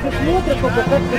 Все смотрят только как бы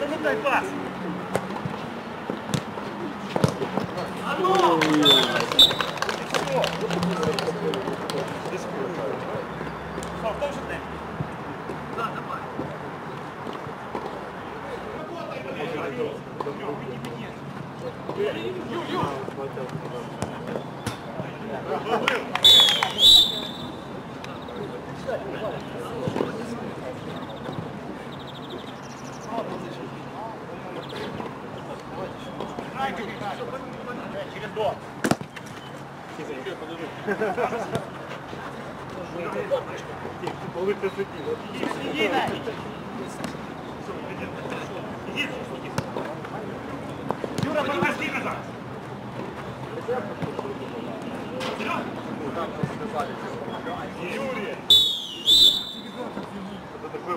Да ну дай пас! А ну! Сам тоже ты? Да, давай. Работай, блядь! Ю, ю! идет. Через дом. Юра, подожди назад! Юрий! Это такой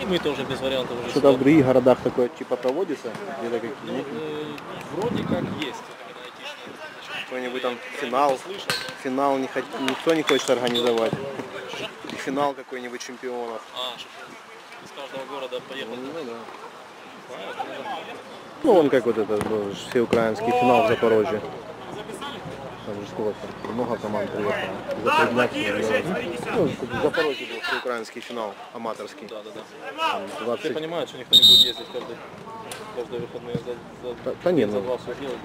И мы тоже без вариантов уже. Что-то в других городах такое типа проводится? Где-то какие Ну, э, вроде как есть. Какой-нибудь там финал. Финал не хот- никто не хочет организовать. Финал какой-нибудь чемпионов. А, из каждого города поехал. Ну, да. Ну, он как вот это был всеукраинский финал в Запорожье. Там же сколько там, много команд приехало. За три дня. Ну, в Запорожье был всеукраинский финал, аматорский. Да, да, да. Все 20... понимают, что никто не будет ездить каждый, каждые выходные за, за, Да- да не, за ну. два все делать.